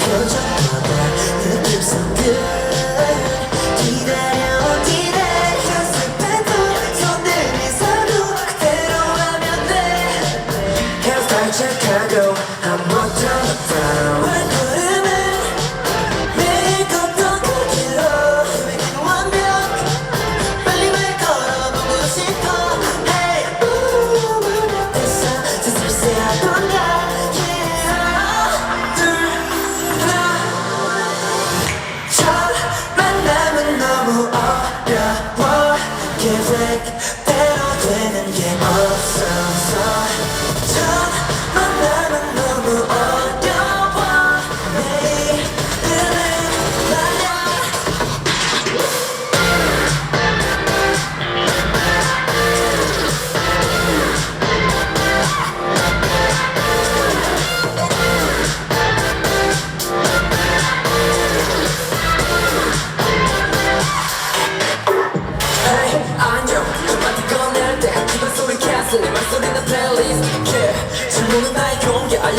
표정마다 느낌 속에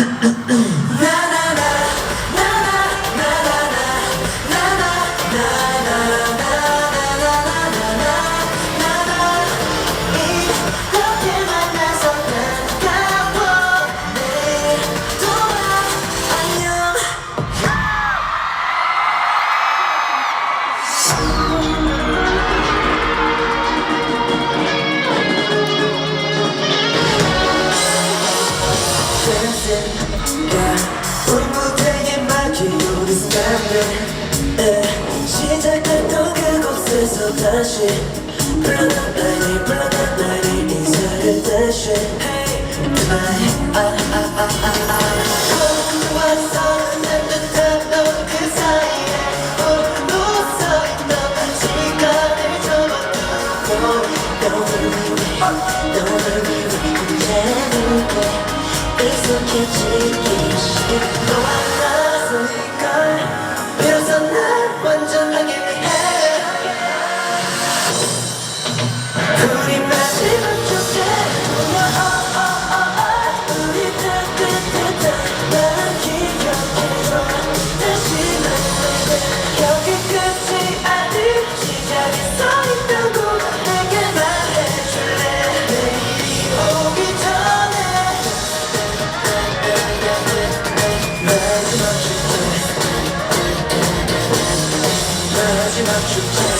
Hey! 우리 무대에 막히우리 스타들 시작했던 그곳에서 다시 불러난 나의 불러난 나를 다시 Don't leave me, don't leave me gece geçti Doğanda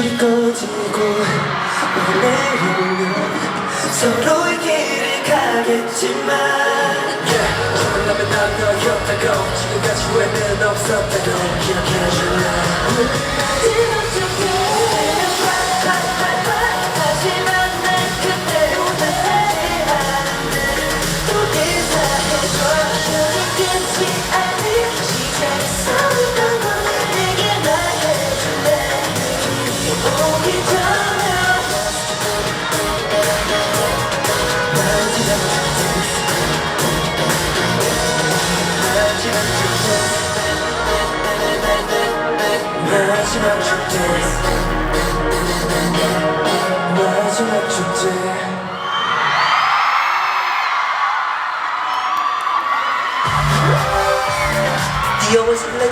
불이 꺼지고 내리면 서로의 길을 가겠지만 원하면 난 너였다고 지금까지 왜는 없었다고 기억해.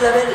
যাবে